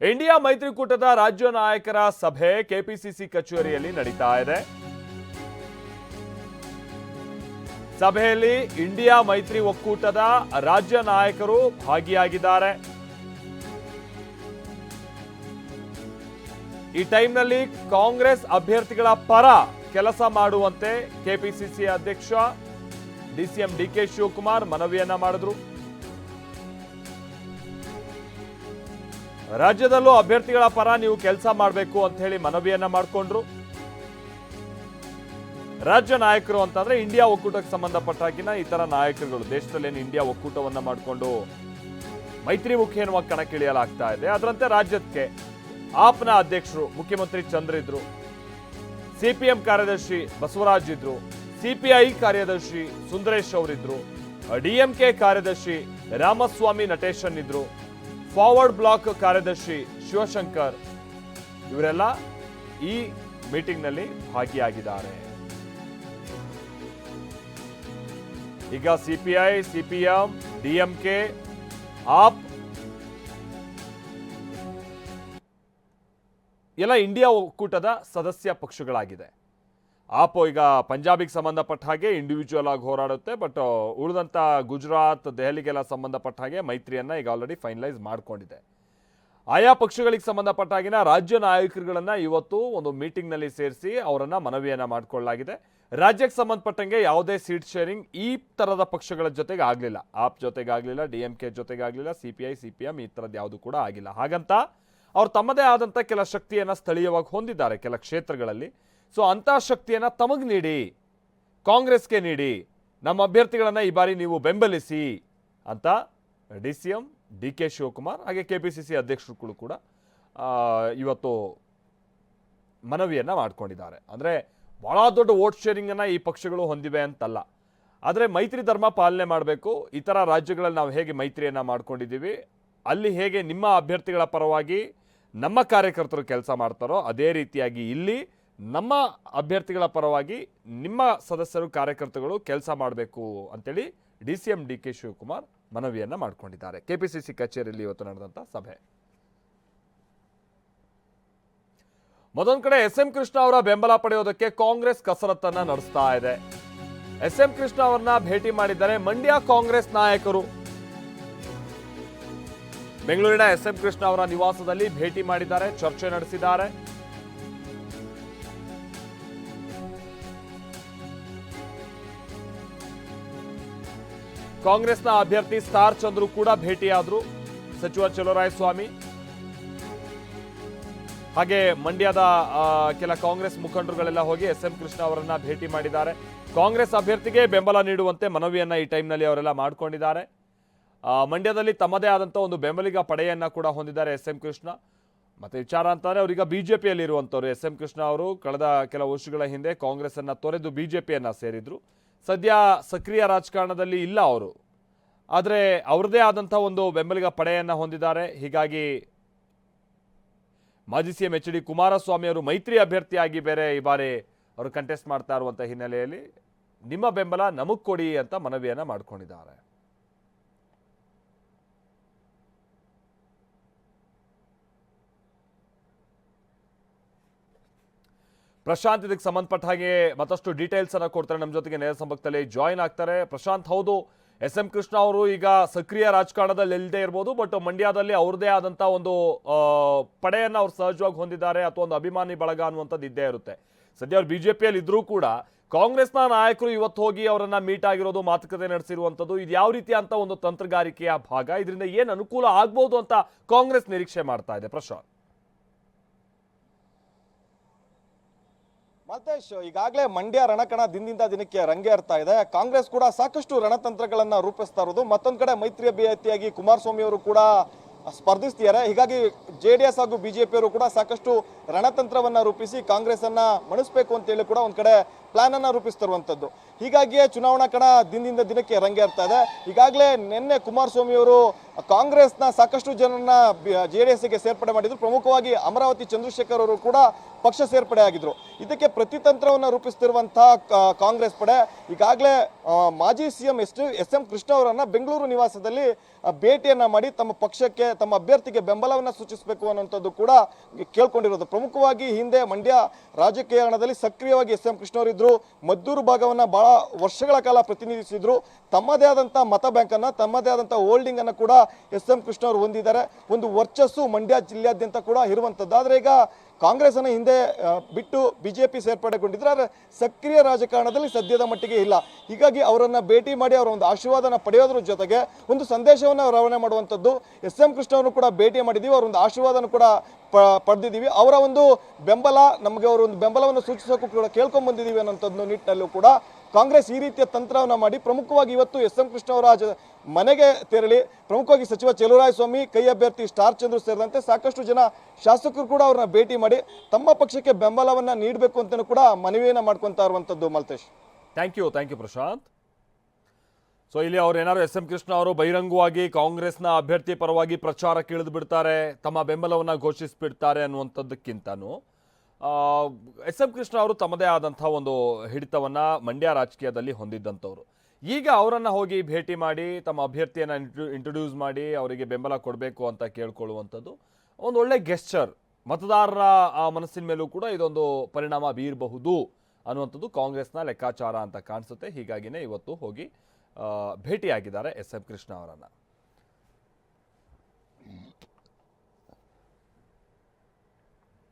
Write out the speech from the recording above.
India ಮೈತ್ರಿಕೂಟದ ರಾಜ್ಯ ನಾಯಕರ ಸಭೆ ಕೆಪಿಸಿಸಿ ಕಚೇರಿಯಲ್ಲಿ ನಡೀತಾ ಇದೆ. ಸಭೆಯಲ್ಲಿ ಇಂಡಿಯಾ ಮೈತ್ರಿ ಒಕ್ಕೂಟದ ರಾಜ್ಯ ನಾಯಕರು ಭಾಗಿಯಾಗಿದ್ದಾರೆ. ಈ ಟೈಮ್ನಲ್ಲಿ ಕಾಂಗ್ರೆಸ್ ಅಭ್ಯರ್ಥಿಗಳ ಪರ ಕೆಲಸ ಮಾಡುವಂತೆ ಕೆಪಿಸಿಸಿ ಅಧ್ಯಕ್ಷ ಡಿಸಿಎಂ ಡಿಕೆ ಶಿವಕುಮಾರ್ ಮನವಿಯನ್ನ ಮಾಡಿದ್ರು. ರಾಜ್ಯದಲ್ಲೂ ಅಭ್ಯರ್ಥಿಗಳ ಪರ ನೀವು ಕೆಲಸ ಮಾಡಬೇಕು ಅಂತ ಹೇಳಿ ಮನವಿಯನ್ನ ಮಾಡಿಕೊಂಡ್ರು. ರಾಜ್ಯ ನಾಯಕರು ಅಂತಂದ್ರೆ ಇಂಡಿಯಾ ಒಕ್ಕೂಟಕ್ಕೆ ಸಂಬಂಧಪಟ್ಟ ಈ ತರ ನಾಯಕರುಗಳು. ದೇಶದಲ್ಲೇನು ಇಂಡಿಯಾ ಒಕ್ಕೂಟವನ್ನ ಮಾಡಿಕೊಂಡು ಮೈತ್ರಿ ಮುಖೇನವಾಗಿ ಕಣಕ್ಕಿಳಿಯಲಾಗ್ತಾ ಇದೆ. ಅದರಂತೆ ರಾಜ್ಯಕ್ಕೆ ಆಪ್ನ ಅಧ್ಯಕ್ಷರು ಮುಖ್ಯಮಂತ್ರಿ ಚಂದ್ರ ಇದ್ರು, ಸಿಪಿಎಂ ಕಾರ್ಯದರ್ಶಿ ಬಸವರಾಜ್ ಇದ್ರು, ಸಿಪಿಐ ಕಾರ್ಯದರ್ಶಿ ಸುಂದರೇಶ್ ಅವರಿದ್ರು, ಡಿಎಂಕೆ ಕಾರ್ಯದರ್ಶಿ ರಾಮಸ್ವಾಮಿ ನಟೇಶನ್ ಇದ್ರು. ಫಾರ್ವರ್ಡ್ ಬ್ಲಾಕ್ ಕಾರ್ಯದರ್ಶಿ ಶಿವಶಂಕರ್ ಇವರೆಲ್ಲ ಈ ಮೀಟಿಂಗ್ನಲ್ಲಿ ಭಾಗಿಯಾಗಿದ್ದಾರೆ. ಈಗ ಸಿಪಿಐ ಸಿಪಿಎಂ ಡಿಎಂಕೆ ಆಪ್ ಎಲ್ಲ ಇಂಡಿಯಾ ಒಕ್ಕೂಟದ ಸದಸ್ಯ ಪಕ್ಷಗಳಾಗಿದೆ. ಆಪ್ ಈಗ ಪಂಜಾಬಿಗೆ ಸಂಬಂಧಪಟ್ಟ ಹಾಗೆ ಇಂಡಿವಿಜುವಲ್ ಆಗಿ ಹೋರಾಡುತ್ತೆ ಬಟ್ ಉಳಿದಂಥ ಗುಜರಾತ್, ದೆಹಲಿಗೆಲ್ಲ ಸಂಬಂಧಪಟ್ಟ ಹಾಗೆ ಮೈತ್ರಿಯನ್ನ ಈಗ ಆಲ್ರೆಡಿ ಫೈನಲೈಸ್ ಮಾಡ್ಕೊಂಡಿದೆ. ಆಯಾ ಪಕ್ಷಗಳಿಗೆ ಸಂಬಂಧಪಟ್ಟ ಹಾಗಿನ ರಾಜ್ಯ ನಾಯಕರುಗಳನ್ನು ಇವತ್ತು ಒಂದು ಮೀಟಿಂಗ್ನಲ್ಲಿ ಸೇರಿಸಿ ಅವರನ್ನು ಮನವಿಯನ್ನ ಮಾಡಿಕೊಳ್ಳಲಾಗಿದೆ. ರಾಜ್ಯಕ್ಕೆ ಸಂಬಂಧಪಟ್ಟಂಗೆ ಯಾವುದೇ ಸೀಟ್ ಶೇರಿಂಗ್ ಈ ತರದ ಪಕ್ಷಗಳ ಜೊತೆಗೆ ಆಗಲಿಲ್ಲ. ಆಪ್ ಜೊತೆಗೆ ಆಗಲಿಲ್ಲ, ಡಿ ಎಂ ಕೆ ಜೊತೆಗೆ ಆಗಲಿಲ್ಲ, C P I, C P M ಈ ಥರದ್ದು ಯಾವುದು ಕೂಡ ಆಗಿಲ್ಲ. ಹಾಗಂತ ಅವ್ರು ತಮ್ಮದೇ ಆದಂಥ ಕೆಲ ಶಕ್ತಿಯನ್ನು ಸ್ಥಳೀಯವಾಗಿ ಹೊಂದಿದ್ದಾರೆ ಕೆಲ ಕ್ಷೇತ್ರಗಳಲ್ಲಿ. ಸೊ ಅಂಥ ಶಕ್ತಿಯನ್ನು ತಮಗೆ ನೀಡಿ, ಕಾಂಗ್ರೆಸ್ಗೆ ನೀಡಿ, ನಮ್ಮ ಅಭ್ಯರ್ಥಿಗಳನ್ನು ಈ ಬಾರಿ ನೀವು ಬೆಂಬಲಿಸಿ ಅಂತ D C M D K Shivakumar ಹಾಗೆ ಕೆ ಪಿ ಸಿ ಸಿ ಅಧ್ಯಕ್ಷರುಗಳು ಕೂಡ ಇವತ್ತು ಮನವಿಯನ್ನು ಮಾಡ್ಕೊಂಡಿದ್ದಾರೆ. ಅಂದರೆ ಭಾಳ ದೊಡ್ಡ ವೋಟ್ ಶೇರಿಂಗನ್ನು ಈ ಪಕ್ಷಗಳು ಹೊಂದಿವೆ ಅಂತಲ್ಲ. ಆದರೆ ಮೈತ್ರಿ ಧರ್ಮ ಪಾಲನೆ ಮಾಡಬೇಕು, ಇತರ ರಾಜ್ಯಗಳಲ್ಲಿ ನಾವು ಹೇಗೆ ಮೈತ್ರಿಯನ್ನು ಮಾಡ್ಕೊಂಡಿದ್ದೀವಿ, ಅಲ್ಲಿ ಹೇಗೆ ನಿಮ್ಮ ಅಭ್ಯರ್ಥಿಗಳ ಪರವಾಗಿ ನಮ್ಮ ಕಾರ್ಯಕರ್ತರು ಕೆಲಸ ಮಾಡ್ತಾರೋ ಅದೇ ರೀತಿಯಾಗಿ ಇಲ್ಲಿ ನಮ್ಮ ಅಭ್ಯರ್ಥಿಗಳ ಪರವಾಗಿ ನಿಮ್ಮ ಸದಸ್ಯರು ಕಾರ್ಯಕರ್ತಗಳು ಕೆಲಸ ಮಾಡಬೇಕು ಅಂತೇಳಿ D C M D K Shivakumar ಮನವಿಯನ್ನು ಮಾಡ್ಕೊಂಡಿದ್ದಾರೆ. ಕೆ ಪಿ ಸಿ ಸಿ ಕಚೇರಿಯಲ್ಲಿ ಇವತ್ತು ನಡೆದಂಥ ಸಭೆ. ಮತ್ತೊಂದು ಕಡೆ ಎಸ್ ಎಂ ಕೃಷ್ಣ ಅವರ ಬೆಂಬಲ ಪಡೆಯೋದಕ್ಕೆ ಕಾಂಗ್ರೆಸ್ ಕಸರತ್ತನ್ನು ನಡೆಸ್ತಾ ಇದೆ. ಎಸ್ ಎಂ ಕೃಷ್ಣ ಅವರನ್ನ ಭೇಟಿ ಮಾಡಿದ್ದಾರೆ ಮಂಡ್ಯ ಕಾಂಗ್ರೆಸ್ ನಾಯಕರು. ಬೆಂಗಳೂರಿನ ಎಸ್ ಎಂ ಕೃಷ್ಣ ಅವರ ನಿವಾಸದಲ್ಲಿ ಭೇಟಿ ಮಾಡಿದ್ದಾರೆ, ಚರ್ಚೆ ನಡೆಸಿದ್ದಾರೆ. ಕಾಂಗ್ರೆಸ್ನ ಅಭ್ಯರ್ಥಿ ಸ್ಟಾರ್ ಚಂದ್ರು ಕೂಡ ಭೇಟಿಯಾದ್ರು. ಸಚಿವ ಚಲೋರಾಯ ಸ್ವಾಮಿ ಹಾಗೆ ಮಂಡ್ಯದ ಕೆಲ ಕಾಂಗ್ರೆಸ್ ಮುಖಂಡರುಗಳೆಲ್ಲ ಹೋಗಿ ಎಸ್ ಎಂ ಕೃಷ್ಣ ಅವರನ್ನ ಭೇಟಿ ಮಾಡಿದ್ದಾರೆ. ಕಾಂಗ್ರೆಸ್ ಅಭ್ಯರ್ಥಿಗೆ ಬೆಂಬಲ ನೀಡುವಂತೆ ಮನವಿಯನ್ನ ಈ ಟೈಮ್ನಲ್ಲಿ ಅವರೆಲ್ಲ ಮಾಡ್ಕೊಂಡಿದ್ದಾರೆ. ಮಂಡ್ಯದಲ್ಲಿ ತಮ್ಮದೇ ಆದಂಥ ಒಂದು ಬೆಂಬಲಿಗ ಪಡೆಯನ್ನ ಕೂಡ ಹೊಂದಿದ್ದಾರೆ ಎಸ್ ಎಂ ಕೃಷ್ಣ. ಮತ್ತೆ ವಿಚಾರ ಅಂತಾರೆ ಅವರೀಗ ಬಿಜೆಪಿಯಲ್ಲಿ ಇರುವಂತವ್ರು ಎಸ್ ಎಂ ಕೃಷ್ಣ ಅವರು. ಕಳೆದ ಕೆಲವು ವರ್ಷಗಳ ಹಿಂದೆ ಕಾಂಗ್ರೆಸ್ ಅನ್ನ ತೊರೆದು ಬಿಜೆಪಿಯನ್ನ ಸೇರಿದ್ರು. ಸದ್ಯ ಸಕ್ರಿಯ ರಾಜಕಾರಣದಲ್ಲಿ ಇಲ್ಲ ಅವರು. ಆದರೆ ಅವರದೇ ಆದಂಥ ಒಂದು ಬೆಂಬಲಿಗ ಪಡೆಯನ್ನು ಹೊಂದಿದ್ದಾರೆ. ಹೀಗಾಗಿ ಮಾಜಿ ಸಿಎಂ ಎಚ್ ಡಿ ಕುಮಾರಸ್ವಾಮಿ ಅವರು ಮೈತ್ರಿ ಅಭ್ಯರ್ಥಿಯಾಗಿ ಬೇರೆ ಈ ಬಾರಿ ಅವರು ಕಂಟೆಸ್ಟ್ ಮಾಡ್ತಾ ಇರುವಂಥ ಹಿನ್ನೆಲೆಯಲ್ಲಿ ನಿಮ್ಮ ಬೆಂಬಲ ನಮಗ್ ಕೊಡಿ ಅಂತ ಮನವಿಯನ್ನ ಮಾಡ್ಕೊಂಡಿದ್ದಾರೆ. ಪ್ರಶಾಂತ್ ಇದಕ್ಕೆ ಸಂಬಂಧಪಟ್ಟ ಹಾಗೆ ಮತ್ತಷ್ಟು ಡೀಟೇಲ್ಸ್ ಅನ್ನ ಕೊಡ್ತಾರೆ. ನಮ್ಮ ಜೊತೆಗೆ ನೇರ ಸಂಪರ್ಕದಲ್ಲಿ ಜಾಯಿನ್ ಆಗ್ತಾರೆ. ಪ್ರಶಾಂತ್ ಹೌದು, ಎಸ್ ಎಂ ಕೃಷ್ಣ ಅವರು ಈಗ ಸಕ್ರಿಯ ರಾಜಕಾರಣದಲ್ಲಿ ಇಲ್ಲದೆ ಇರ್ಬೋದು ಬಟ್ ಮಂಡ್ಯದಲ್ಲಿ ಅವ್ರದೇ ಆದಂತ ಒಂದು ಪಡೆಯನ್ನು ಅವ್ರು ಸಹಜವಾಗಿ ಹೊಂದಿದ್ದಾರೆ ಅಥವಾ ಒಂದು ಅಭಿಮಾನಿ ಬಳಗ ಅನ್ನುವಂಥದ್ದು ಇದ್ದೇ ಇರುತ್ತೆ. ಸದ್ಯ ಅವ್ರು ಬಿಜೆಪಿಯಲ್ಲಿ ಇದ್ರೂ ಕೂಡ ಕಾಂಗ್ರೆಸ್ನ ನಾಯಕರು ಇವತ್ತು ಹೋಗಿ ಅವರನ್ನ ಮೀಟ್ ಆಗಿರೋದು, ಮಾತುಕತೆ ನಡೆಸಿರುವಂಥದ್ದು, ಇದು ಯಾವ ರೀತಿ ಅಂತ ಒಂದು ತಂತ್ರಗಾರಿಕೆಯ ಭಾಗ. ಇದರಿಂದ ಏನು ಅನುಕೂಲ ಆಗ್ಬೋದು ಅಂತ ಕಾಂಗ್ರೆಸ್ ನಿರೀಕ್ಷೆ ಮಾಡ್ತಾ ಇದೆ. ಪ್ರಶಾಂತ್. ಮಲ್ತೇಶ್ ಈಗಾಗಲೇ ಮಂಡ್ಯ ರಣಕಣ ದಿನದಿಂದ ದಿನಕ್ಕೆ ರಂಗೇರ್ತಾ ಇದೆ. ಕಾಂಗ್ರೆಸ್ ಕೂಡ ಸಾಕಷ್ಟು ರಣತಂತ್ರಗಳನ್ನ ರೂಪಿಸ್ತಾ ಇರೋದು. ಮತ್ತೊಂದು ಕಡೆ ಮೈತ್ರಿ ಅಭ್ಯರ್ಥಿಯಾಗಿ ಕುಮಾರಸ್ವಾಮಿ ಅವರು ಕೂಡ ಸ್ಪರ್ಧಿಸ್ತಿದ್ದಾರೆ. ಹೀಗಾಗಿ ಜೆ ಡಿ ಎಸ್ ಹಾಗೂ ಬಿಜೆಪಿಯವರು ಕೂಡ ಸಾಕಷ್ಟು ರಣತಂತ್ರವನ್ನ ರೂಪಿಸಿ ಕಾಂಗ್ರೆಸ್ ಅನ್ನ ಮಣಿಸ್ಬೇಕು ಅಂತ ಹೇಳಿ ಕೂಡ ಒಂದ್ ಕಡೆ ಪ್ಲಾನ್ ಅನ್ನ ರೂಪಿಸ್ತಿರುವಂತದ್ದು. ಹೀಗಾಗಿಯೇ ಚುನಾವಣಾ ಕಣ ದಿನದಿಂದ ದಿನಕ್ಕೆ ರಂಗೇರ್ತಾ ಇದೆ. ಈಗಾಗಲೇ ನಿನ್ನೆ ಕುಮಾರಸ್ವಾಮಿ ಅವರು ಕಾಂಗ್ರೆಸ್ನ ಸಾಕಷ್ಟು ಜನರನ್ನ ಜೆ ಡಿ ಎಸ್ಗೆ ಸೇರ್ಪಡೆ ಮಾಡಿದ್ರು. ಪ್ರಮುಖವಾಗಿ ಅಮರಾವತಿ ಚಂದ್ರಶೇಖರ್ ಅವರು ಕೂಡ ಪಕ್ಷ ಸೇರ್ಪಡೆ ಆಗಿದ್ರು. ಇದಕ್ಕೆ ಪ್ರತಿತಂತ್ರವನ್ನು ರೂಪಿಸ್ತಿರುವಂತಹ ಕಾಂಗ್ರೆಸ್ ಪಡೆ ಈಗಾಗಲೇ ಮಾಜಿ CM S S M Krishna ಅವರನ್ನ ಬೆಂಗಳೂರು ನಿವಾಸದಲ್ಲಿ ಭೇಟಿಯನ್ನ ಮಾಡಿ ತಮ್ಮ ಪಕ್ಷಕ್ಕೆ, ತಮ್ಮ ಅಭ್ಯರ್ಥಿಗೆ ಬೆಂಬಲವನ್ನ ಸೂಚಿಸಬೇಕು ಅನ್ನುವಂಥದ್ದು ಕೂಡ ಕೇಳ್ಕೊಂಡಿರೋದು. ಪ್ರಮುಖವಾಗಿ ಹಿಂದೆ ಮಂಡ್ಯ ರಾಜಕೀಯ ಸಕ್ರಿಯವಾಗಿ ಎಸ್ ಎಂ ಕೃಷ್ಣ ಅವರಿದ್ರು ಮದ್ದೂರು ಭಾಗವನ್ನ ಬಹಳ ವರ್ಷಗಳ ಕಾಲ ಪ್ರತಿನಿಧಿಸಿದ್ರು. ತಮ್ಮದೇ ಆದಂಥ ಮತ ಬ್ಯಾಂಕ್ ಅನ್ನ, ತಮ್ಮದೇ ಆದಂಥ ಹೋಲ್ಡಿಂಗ್ ಅನ್ನ ಕೂಡ ಎಸ್ ಎಂ ಕೃಷ್ಣ ಅವರು ಹೊಂದಿದ್ದಾರೆ. ಒಂದು ವರ್ಚಸ್ಸು ಮಂಡ್ಯ ಜಿಲ್ಲೆಯಾದ್ಯಂತ ಕೂಡ ಇರುವಂಥದ್ದು ಆದರೆ ಈಗ ಕಾಂಗ್ರೆಸ್ ಅನ್ನ ಹಿಂದೆ ಬಿ ಬಿಟ್ಟು ಬಿಜೆಪಿ ಸೇರ್ಪಡೆಗೊಂಡಿದ್ರೆ ಆದರೆ ಸಕ್ರಿಯ ರಾಜಕಾರಣದಲ್ಲಿ ಸದ್ಯದ ಮಟ್ಟಿಗೆ ಇಲ್ಲ. ಹೀಗಾಗಿ ಅವರನ್ನು ಭೇಟಿ ಮಾಡಿ ಅವರ ಒಂದು ಆಶೀರ್ವಾದನ ಪಡೆಯೋದ್ರ ಜೊತೆಗೆ ಒಂದು ಸಂದೇಶವನ್ನು ರವಾನೆ ಮಾಡುವಂಥದ್ದು ಎಸ್ ಎಂ ಕೃಷ್ಣ ಕೂಡ ಭೇಟಿ ಮಾಡಿದ್ದೀವಿ ಅವರ ಒಂದು ಆಶೀರ್ವಾದನ ಕೂಡ ಪ ಪಡೆದಿದ್ದೀವಿ ಅವರ ಒಂದು ಬೆಂಬಲ, ನಮಗೆ ಅವರ ಒಂದು ಬೆಂಬಲವನ್ನು ಸೂಚಿಸೋಕ್ಕೂ ಕೂಡ ಕೇಳ್ಕೊಂಡ್ ಬಂದಿದ್ದೀವಿ ಅನ್ನೋಂಥದ್ದು ನಿಟ್ಟಿನಲ್ಲೂ ಕೂಡ ಕಾಂಗ್ರೆಸ್ ಈ ರೀತಿಯ ತಂತ್ರವನ್ನು ಮಾಡಿ ಪ್ರಮುಖವಾಗಿ ಇವತ್ತು ಎಸ್ ಎಂ ಕೃಷ್ಣವರಾಜ ಮನೆಗೆ ತೆರಳಿ ಪ್ರಮುಖವಾಗಿ ಸಚಿವ ಸ್ವಾಮಿ, ಕೈ ಅಭ್ಯರ್ಥಿ ಸ್ಟಾರ್ ಚಂದ್ರು ಸೇರಿದಂತೆ ಸಾಕಷ್ಟು ಜನ ಶಾಸಕರು ಕೂಡ ಅವ್ರನ್ನ ಭೇಟಿ ಮಾಡಿ ತಮ್ಮ ಪಕ್ಷಕ್ಕೆ ಬೆಂಬಲವನ್ನ ನೀಡಬೇಕು ಅಂತಲೂ ಕೂಡ ಮನವಿಯನ್ನು ಮಾಡ್ಕೊತಾ ಇರುವಂತದ್ದು Malthesh. Thank you thank you Prashanth. So ಇಲ್ಲಿ ಅವ್ರು ಏನಾದ್ರು ಎಸ್ ಎಂ ಕೃಷ್ಣ ಅವರು ಬಹಿರಂಗವಾಗಿ ಕಾಂಗ್ರೆಸ್ನ ಅಭ್ಯರ್ಥಿ ಪರವಾಗಿ ಪ್ರಚಾರಕ್ಕೆ ಇಳಿದು ಬಿಡ್ತಾರೆ, ತಮ್ಮ ಬೆಂಬಲವನ್ನು ಘೋಷಿಸಿಬಿಡ್ತಾರೆ ಅನ್ನುವಂಥದ್ದಕ್ಕಿಂತನೂ. ಎಸ್ ಎಂ ಕೃಷ್ಣ ಅವರು ತಮ್ಮದೇ ಆದಂಥ ಒಂದು ಹಿಡಿತವನ್ನು ಮಂಡ್ಯ ರಾಜಕೀಯದಲ್ಲಿ ಹೊಂದಿದ್ದಂಥವ್ರು. ಈಗ ಅವರನ್ನು ಹೋಗಿ ಭೇಟಿ ಮಾಡಿ, ತಮ್ಮ ಅಭ್ಯರ್ಥಿಯನ್ನು ಇಂಟ್ರೊಡ್ಯೂಸ್ ಮಾಡಿ ಅವರಿಗೆ ಬೆಂಬಲ ಕೊಡಬೇಕು ಅಂತ ಕೇಳ್ಕೊಳ್ಳುವಂಥದ್ದು ಒಂದು ಒಳ್ಳೆ ಗೆಸ್ಚರ್ ಮತದಾರರ ಆ ಮನಸ್ಸಿನ ಮೇಲೂ ಕೂಡ ಇದೊಂದು ಪರಿಣಾಮ ಬೀರಬಹುದು ಅನ್ನುವಂಥದ್ದು ಕಾಂಗ್ರೆಸ್ನ ಲೆಕ್ಕಾಚಾರ ಅಂತ ಕಾಣಿಸುತ್ತೆ. ಹೀಗಾಗಿನೇ ಇವತ್ತು ಹೋಗಿ ಭೇಟಿಯಾಗಿದ್ದಾರೆ ಎಸ್ ಎಂ ಕೃಷ್ಣ ಅವರನ್ನು.